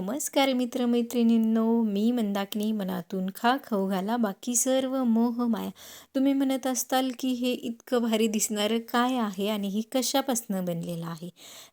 नमस्कार मित्रमैत्रिणींनो मी मंदाकिनी मनातून खा खाऊ घाला बाकी सर्व मोह माया. तुम्ही म्हणत असताल की हे इतकं भारी दिसणारं काय आहे आणि हे कशापासनं बनलेलं आहे?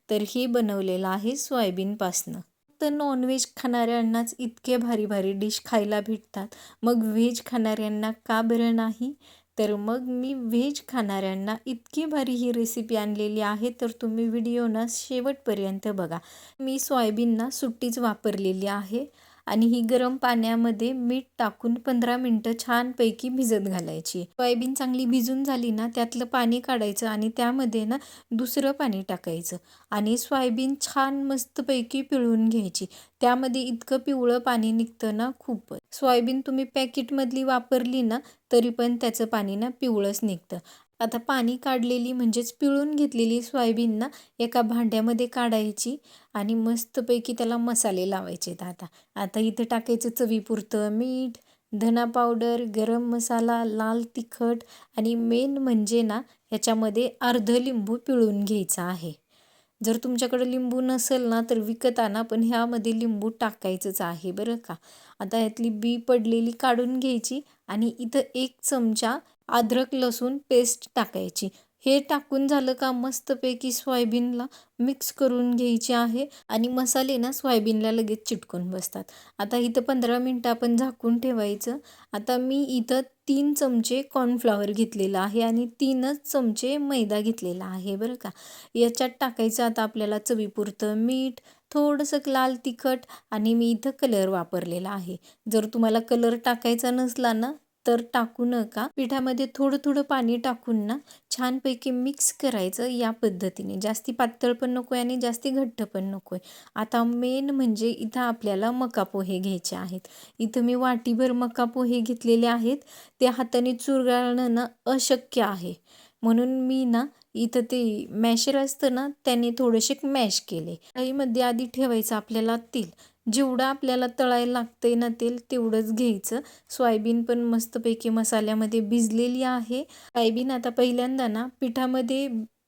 तर हे बनवलेलं आहे सोयाबीनपासनं. तर नॉनव्हेज खाणाऱ्यांनाच इतके भारी भारी डिश खायला भेटतात. मग व्हेज खाणाऱ्यांना का बरं नाही? तर मग मी व्हेज खाणाऱ्यांना इतकी भारी ही रेसिपी आणलेली आहे तर तुम्ही व्हिडिओना शेवटपर्यंत बघा. मी सोयाबीनना सुट्टीच वापरलेली आहे आणि ही गरम पाण्यामध्ये मीठ टाकून पंधरा मिनटं छानपैकी भिजत घालायची. सोयाबीन चांगली भिजून झाली ना त्यातलं पाणी काढायचं आणि त्यामध्ये ना दुसरं पाणी टाकायचं आणि सोयाबीन छान मस्तपैकी पिळून घ्यायची. त्यामध्ये इतकं पिवळं पाणी निघतं ना खूपच. सोयाबीन तुम्ही पॅकेटमधली वापरली ना तरी पण त्याचं पाणी ना पिवळंच निघतं. आता पाणी काढलेली म्हणजेच पिळून घेतलेली सोयाबीन ना एका भांड्यामध्ये काढायची आणि मस्तपैकी त्याला मसाले लावायचे आता. आता इथं टाकायचं चवीपुरतं मीठ धना पावडर गरम मसाला लाल तिखट आणि मेन म्हणजे ना ह्याच्यामध्ये अर्ध लिंबू पिळून घ्यायचा आहे. जर तुमच्याकडे लिंबू नसेल ना तर विकत आणा पण ह्यामध्ये लिंबू टाकायचंच आहे बरं का? आता ह्यातली बी पडलेली काढून घ्यायची आणि इथं एक चमचा अद्रक लसूण पेस्ट टाकायची. हे टाकून झालं का मस्तपैकी सोयाबीनला मिक्स करून घ्यायचे आहे. आणि मसाले ना सोयाबीनला लगेच चिटकून बसतात. आता इथं पंधरा मिनटं आपण झाकून ठेवायचं. आता मी इथं तीन चमचे कॉर्नफ्लॉवर घेतलेला आहे आणि तीनच चमचे मैदा घेतलेला आहे बरं का. याच्यात टाकायचं आता आपल्याला चवीपुरतं मीठ थोडंसं लाल तिखट आणि मी इथं कलर वापरलेला आहे. जर तुम्हाला कलर टाकायचा नसला ना तर टाकू नका. पिठामध्ये थोडं थोडं पाणी टाकून ना छानपैकी मिक्स करायचं या पद्धतीने. जास्ती पातळ पण नको आहे आणि जास्ती घट्ट पण नको आहे आता मेन म्हणजे इथं आपल्याला मका पोहे घ्यायचे आहेत. इथं मी वाटीभर मका पोहे घेतलेले आहेत. ते हाताने चुरगाळणं ना अशक्य आहे. म्हणून मी ना इथं ते मॅशर असतं ना त्याने थोडेसे मॅश केले. काहीमध्ये आधी ठेवायचं आपल्याला तेल. जेवढं आपल्याला तळायला लागतंय ना तेल तेवढंच घ्यायचं. सोयाबीन पण मस्तपैकी मसाल्यामध्ये भिजलेली आहे. सोयाबीन आता पहिल्यांदा ना पिठामध्ये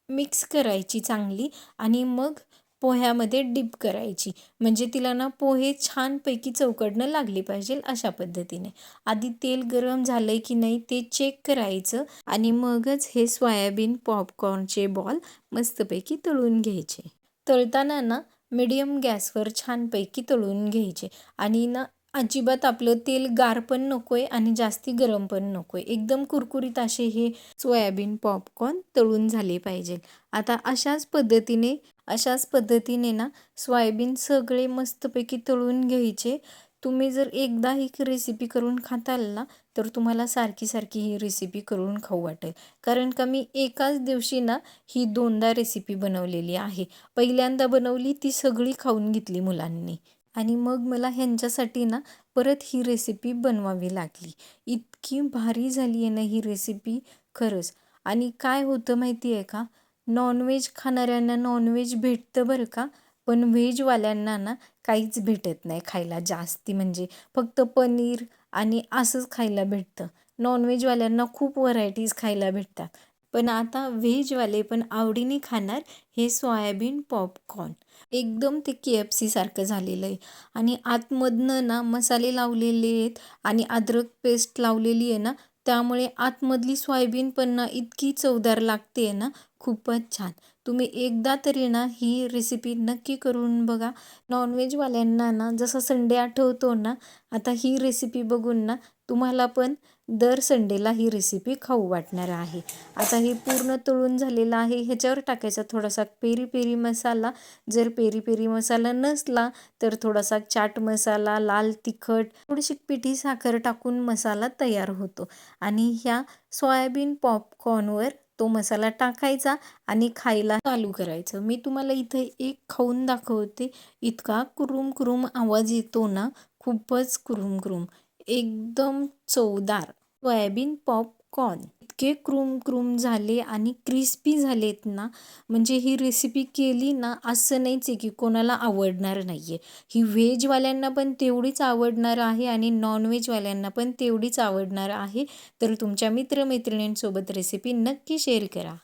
मिक्स करायची चांगली आणि मग पोह्यामध्ये डिप करायची. म्हणजे तिला ना पोहे छानपैकी चौकडणं लागली पाहिजे अशा पद्धतीने. आधी तेल गरम झालं की नाही ते चेक करायचं आणि मगच हे सोयाबीन पॉपकॉर्नचे बॉल मस्तपैकी तळून घ्यायचे. तळताना ना मिडियम गॅसवर छानपैकी तळून घ्यायचे. आणि ना अजिबात आपलं तेल गार पण नको आहे आणि जास्ती गरम पण नको आहे एकदम कुरकुरीत असे हे सोयाबीन पॉपकॉर्न तळून झाले पाहिजे. आता अशाच पद्धतीने अशाच पद्धतीने ना सोयाबीन सगळे मस्तपैकी तळून घ्यायचे. तुम्ही जर एकदा ही रेसिपी करून खाताल ना तर तुम्हाला सारखी सारखी ही रेसिपी करून खाऊ वाटेल. कारण का मी एकाच दिवशी ना ही दोनदा रेसिपी बनवलेली आहे. पहिल्यांदा बनवली ती सगळी खाऊन घेतली मुलांनी. आणि मग मला ह्यांच्यासाठी ना परत ही रेसिपी बनवावी लागली. इतकी भारी झाली आहे ना ही रेसिपी खरंच. आणि काय होतं माहिती आहे का? नॉनव्हेज खाणाऱ्यांना नॉनव्हेज भेटतं बरं का? पण व्हेजवाल्यांना ना काहीच भेटत नाही खायला जास्ती. म्हणजे फक्त पनीर आणि असंच खायला भेटतं. नॉनव्हेजवाल्यांना खूप व्हरायटीज खायला भेटतात. पण आता व्हेजवाले पण आवडीने खाणार हे सोयाबीन पॉपकॉर्न एकदम ते के एफ सीसारखं झालेलं आहे. आणि आतमधनं ना मसाले लावलेले आहेत आणि अद्रक पेस्ट लावलेली आहे ना त्यामुळे आतमधली सोयाबीन पण ना इतकी चवदार लागते ना. खूपच छान. तुम्ही एकदा तरी ना ही रेसिपी नक्की करून बघा. नॉनव्हेजवाल्यांना ना जसं संडे आठवतो ना आता ही रेसिपी बघून ना तुम्हाला पण दर संडेला ही रेसिपी खाऊ वाटणार आहे. आता हे पूर्ण तळून झालेलं आहे. ह्याच्यावर टाकायचा थोडासा पेरी पेरी मसाला. जर पेरी पेरी मसाला नसला तर थोडासा चाट मसाला लाल तिखट थोडीशी पिठी साखर टाकून मसाला तयार होतो. आणि ह्या सोयाबीन पॉपकॉर्नवर तो मसाला टाकायचा आणि खायला चालू करायचं. मी तुम्हाला इथे एक खाऊन दाखवते. इतका कुरुम कुरुम आवाज येतो ना खूपच कुरुम कुरुम. एकदम चवदार सोयाबीन पॉपकॉर्न इतके क्रूम क्रूम झाले आणि क्रिस्पी झालेत ना म्हणजे ही रेसिपी केली ना असं नाहीच आहे की कोणाला आवडणार नाही आहे ही व्हेजवाल्यांना पण तेवढीच आवडणार आहे आणि नॉनव्हेजवाल्यांना पण तेवढीच आवडणार आहे. तर तुमच्या मित्रमैत्रिणींसोबत रेसिपी नक्की शेअर करा.